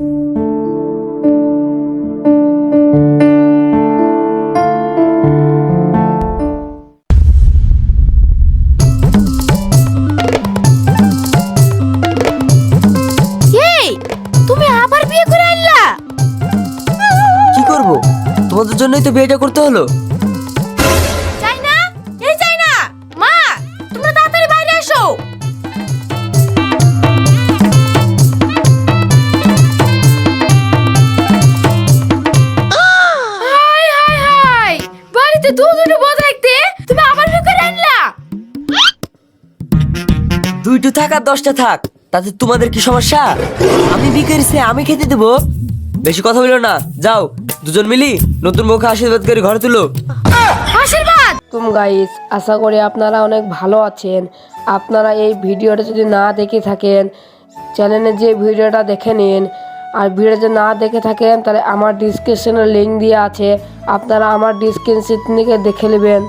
তুমি আবার বিয়ে করে আনলা? কি করব? তোমাদের জন্যই তো বিয়েটা করতে হলো। দু দুটো রাখতে তুমি আবার বিয়ে করে আনলা। দুইটো থাক আর দশটা থাক তাতে তোমাদের কি সমস্যা? আমি বিকের সে আমি খেতে দেবো। বেশি কথা বলো না যাও দুজন মিলি নতুন মুখে আশীর্বাদ করে ঘরে তুলো। আশীর্বাদ? তুম গাইস আশা করি আপনারা অনেক ভালো আছেন। আপনারা এই ভিডিওটা যদি না দেখে থাকেন চ্যানেলে যে ভিডিওটা দেখে নিন আর ভিডিও যদি না দেখে থাকেন, তাহলে আমার ডিসক্রিপশনে লিঙ্ক দিয়ে আছে। আপনারা আমার ডিসক্রিপশন থেকে দেখে নেবেন।